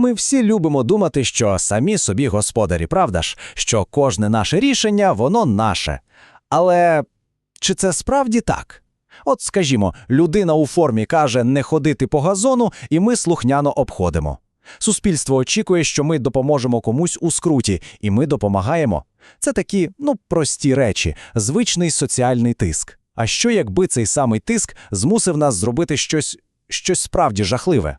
Ми всі любимо думати, що самі собі господарі, правда ж, що кожне наше рішення, воно наше. Але чи це справді так? От, скажімо, людина у формі каже не ходити по газону, і ми слухняно обходимо. Суспільство очікує, що ми допоможемо комусь у скруті, і ми допомагаємо. Це такі, ну, прості речі, звичний соціальний тиск. А що якби цей самий тиск змусив нас зробити щось, щось справді жахливе?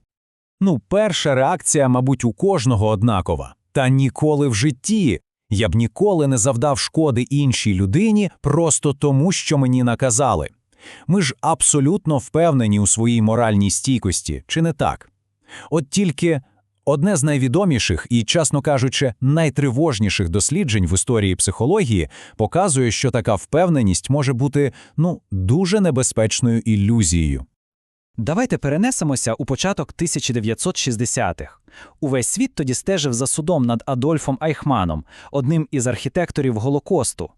Ну, перша реакція, мабуть, у кожного однакова. Та ніколи в житті. Я б ніколи не завдав шкоди іншій людині просто тому, що мені наказали. Ми ж абсолютно впевнені у своїй моральній стійкості, чи не так? От тільки одне з найвідоміших і, чесно кажучи, найтривожніших досліджень в історії психології показує, що така впевненість може бути ну дуже небезпечною ілюзією. Давайте перенесемося у початок 1960-х. Увесь світ тоді стежив за судом над Адольфом Айхманом, одним із архітекторів Голокосту.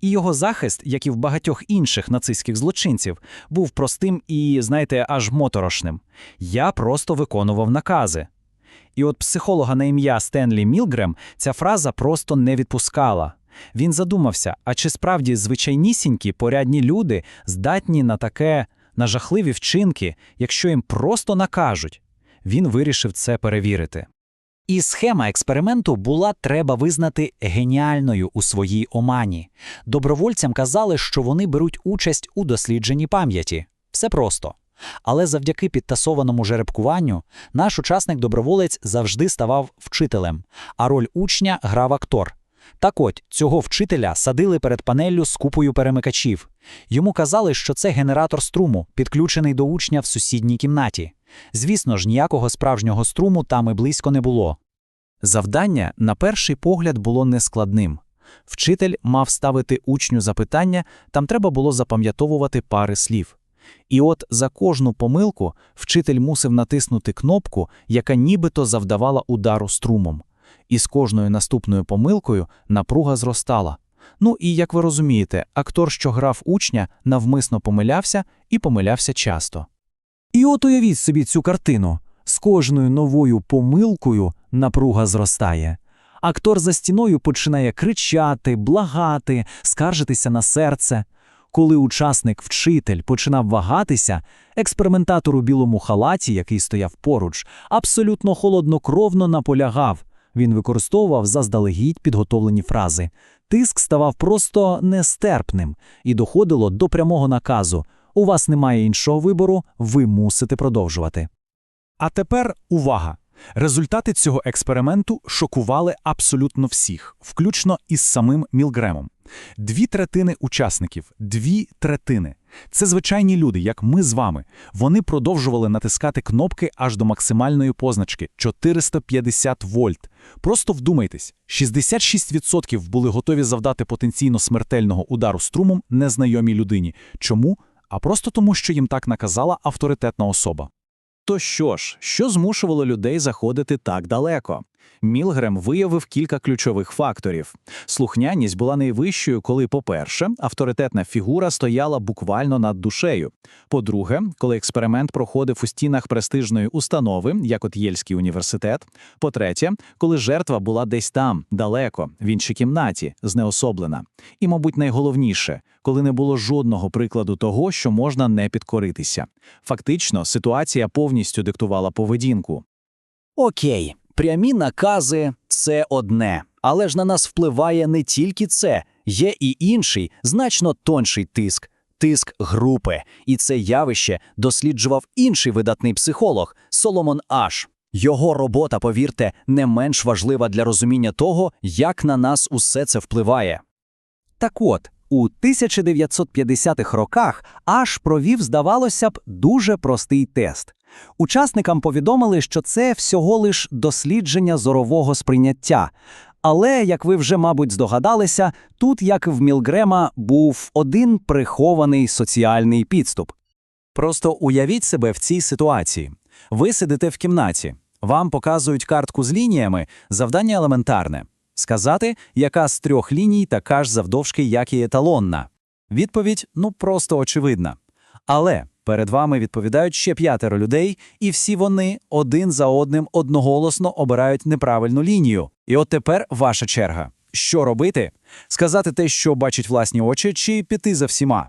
І його захист, як і в багатьох інших нацистських злочинців, був простим і, знаєте, аж моторошним. Я просто виконував накази. І от психолога на ім'я Стенлі Мілгрем ця фраза просто не відпускала. Він задумався, а чи справді звичайнісінькі порядні люди здатні на таке, на жахливі вчинки, якщо їм просто накажуть? Він вирішив це перевірити. І схема експерименту була треба визнати геніальною у своїй омані. Добровольцям казали, що вони беруть участь у дослідженні пам'яті. Все просто. Але завдяки підтасованому жеребкуванню наш учасник-доброволець завжди ставав вчителем, а роль учня грав актор. Так от, цього вчителя садили перед панеллю з купою перемикачів. Йому казали, що це генератор струму, підключений до учня в сусідній кімнаті. Звісно ж, ніякого справжнього струму там і близько не було. Завдання, на перший погляд, було нескладним. Вчитель мав ставити учню запитання, там треба було запам'ятовувати пари слів. І от за кожну помилку вчитель мусив натиснути кнопку, яка нібито завдавала удару струмом. І з кожною наступною помилкою напруга зростала. Ну і, як ви розумієте, актор, що грав учня, навмисно помилявся і помилявся часто. І от уявіть собі цю картину. З кожною новою помилкою напруга зростає. Актор за стіною починає кричати, благати, скаржитися на серце. Коли учасник-вчитель починав вагатися, експериментатор у білому халаті, який стояв поруч, абсолютно холоднокровно наполягав. Він використовував заздалегідь підготовлені фрази. Тиск ставав просто нестерпним і доходило до прямого наказу. У вас немає іншого вибору, ви мусите продовжувати. А тепер увага! Результати цього експерименту шокували абсолютно всіх, включно із самим Мілгремом. Дві третини учасників, дві третини. Це звичайні люди, як ми з вами. Вони продовжували натискати кнопки аж до максимальної позначки 450 вольт. Просто вдумайтесь, 66% були готові завдати потенційно смертельного удару струмом незнайомій людині. Чому? А просто тому, що їм так наказала авторитетна особа. То що ж, що змушувало людей заходити так далеко? Мілгрем виявив кілька ключових факторів. Слухняність була найвищою, коли, по-перше, авторитетна фігура стояла буквально над душею. По-друге, коли експеримент проходив у стінах престижної установи, як от Єльський університет. По-третє, коли жертва була десь там, далеко, в іншій кімнаті, знеособлена. І, мабуть, найголовніше, коли не було жодного прикладу того, що можна не підкоритися. Фактично, ситуація повністю диктувала поведінку. Окей, прямі накази це одне, але ж на нас впливає не тільки це, є і інший, значно тонший тиск. Тиск групи, і це явище досліджував інший видатний психолог Соломон Аш. Його робота, повірте, не менш важлива для розуміння того, як на нас усе це впливає. Так от, у 1950-х роках Аш провів, здавалося б, дуже простий тест. Учасникам повідомили, що це всього лиш дослідження зорового сприйняття. Але, як ви вже, мабуть, здогадалися, тут, як і в Мілгрема, був один прихований соціальний підступ. Просто уявіть себе в цій ситуації. Ви сидите в кімнаті, вам показують картку з лініями, завдання елементарне сказати, яка з трьох ліній така ж завдовжки, як і еталонна. Відповідь ну просто очевидна. Але Перед вами відповідають ще п'ятеро людей, і всі вони один за одним одноголосно обирають неправильну лінію. І от тепер ваша черга. Що робити? Сказати те, що бачать власні очі, чи піти за всіма?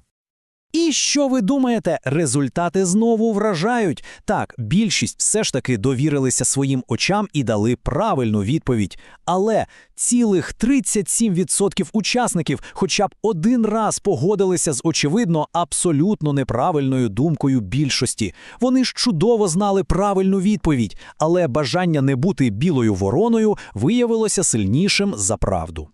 І що ви думаєте? Результати знову вражають. Так, більшість все ж таки довірилися своїм очам і дали правильну відповідь. Але цілих 37% учасників хоча б один раз погодилися з очевидно абсолютно неправильною думкою більшості. Вони ж чудово знали правильну відповідь, але бажання не бути білою вороною виявилося сильнішим за правду.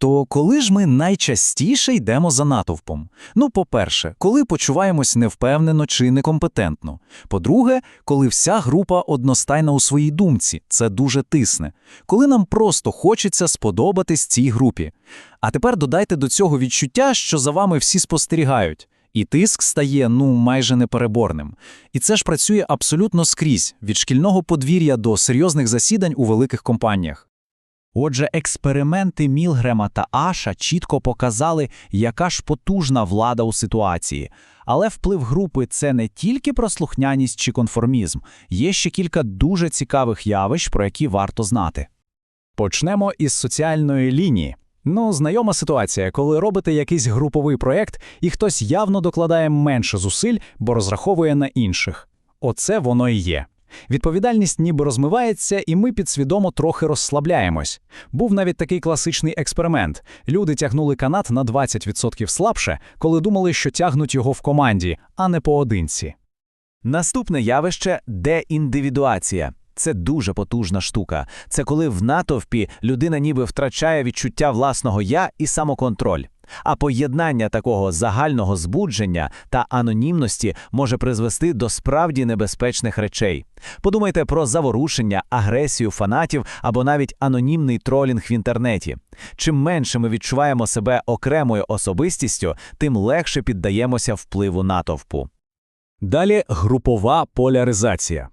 То коли ж ми найчастіше йдемо за натовпом? Ну, по-перше, коли почуваємось невпевнено чи некомпетентно. По-друге, коли вся група одностайна у своїй думці, це дуже тисне. Коли нам просто хочеться сподобатись цій групі. А тепер додайте до цього відчуття, що за вами всі спостерігають. І тиск стає, ну, майже непереборним. І це ж працює абсолютно скрізь, від шкільного подвір'я до серйозних засідань у великих компаніях. Отже, експерименти Мілгрема та Аша чітко показали, яка ж потужна влада у ситуації. Але вплив групи це не тільки про слухняність чи конформізм, є ще кілька дуже цікавих явищ, про які варто знати. Почнемо із соціальної лінії. Ну, знайома ситуація, коли робите якийсь груповий проєкт, і хтось явно докладає менше зусиль, бо розраховує на інших. Оце воно і є. Відповідальність ніби розмивається, і ми підсвідомо трохи розслабляємось. Був навіть такий класичний експеримент. Люди тягнули канат на 20% слабше, коли думали, що тягнуть його в команді, а не поодинці. Наступне явище деіндивідуація. Це дуже потужна штука. Це коли в натовпі людина ніби втрачає відчуття власного я і самоконтроль. А поєднання такого загального збудження та анонімності може призвести до справді небезпечних речей. Подумайте про заворушення, агресію фанатів або навіть анонімний тролінг в інтернеті. Чим менше ми відчуваємо себе окремою особистістю, тим легше піддаємося впливу натовпу. Далі групова поляризація.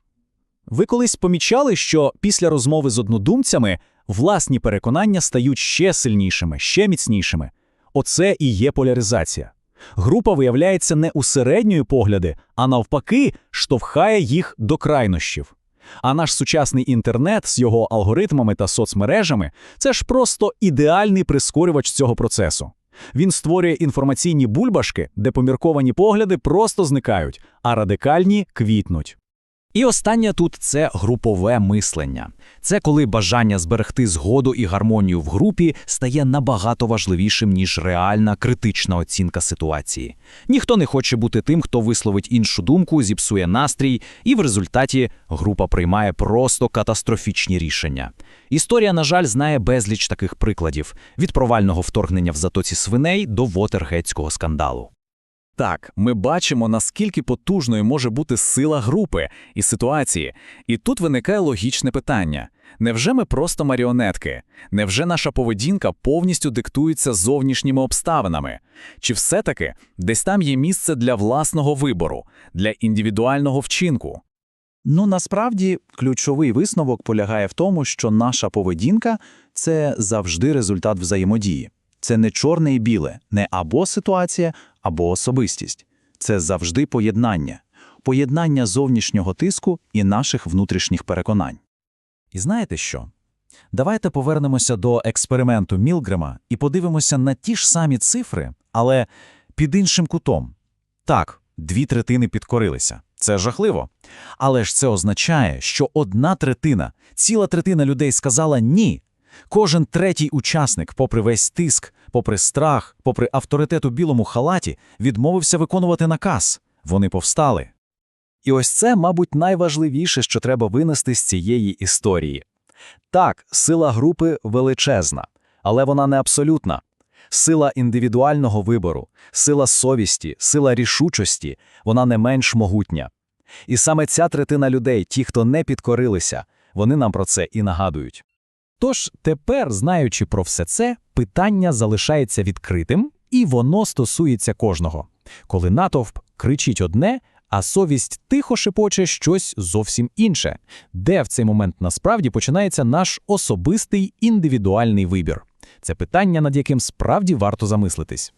Ви колись помічали, що після розмови з однодумцями власні переконання стають ще сильнішими, ще міцнішими. Оце і є поляризація. Група виявляється не усередньої погляди, а навпаки, штовхає їх до крайнощів. А наш сучасний інтернет з його алгоритмами та соцмережами це ж просто ідеальний прискорювач цього процесу. Він створює інформаційні бульбашки, де помірковані погляди просто зникають, а радикальні квітнуть. І останнє тут це групове мислення. Це коли бажання зберегти згоду і гармонію в групі стає набагато важливішим, ніж реальна критична оцінка ситуації. Ніхто не хоче бути тим, хто висловить іншу думку, зіпсує настрій, і в результаті група приймає просто катастрофічні рішення. Історія, на жаль, знає безліч таких прикладів: від провального вторгнення в затоці свиней до вотергетського скандалу. Так, ми бачимо, наскільки потужною може бути сила групи і ситуації. І тут виникає логічне питання: невже ми просто маріонетки? Невже наша поведінка повністю диктується зовнішніми обставинами? Чи все-таки десь там є місце для власного вибору, для індивідуального вчинку? Ну насправді ключовий висновок полягає в тому, що наша поведінка це завжди результат взаємодії. Це не чорне і біле, не або ситуація, або особистість. Це завжди поєднання, поєднання зовнішнього тиску і наших внутрішніх переконань. І знаєте що? Давайте повернемося до експерименту Мілгрема і подивимося на ті ж самі цифри, але під іншим кутом. Так, дві третини підкорилися. Це жахливо. Але ж це означає, що одна третина, ціла третина людей сказала ні. Кожен третій учасник, попри весь тиск, попри страх, попри авторитет у білому халаті, відмовився виконувати наказ. Вони повстали. І ось це, мабуть, найважливіше, що треба винести з цієї історії. Так, сила групи величезна, але вона не абсолютна. Сила індивідуального вибору, сила совісті, сила рішучості вона не менш могутня. І саме ця третина людей, ті, хто не підкорилися, вони нам про це і нагадують. Тож тепер, знаючи про все це, питання залишається відкритим, і воно стосується кожного. Коли натовп кричить одне, а совість тихо шепоче щось зовсім інше, де в цей момент насправді починається наш особистий індивідуальний вибір. Це питання, над яким справді варто замислитись.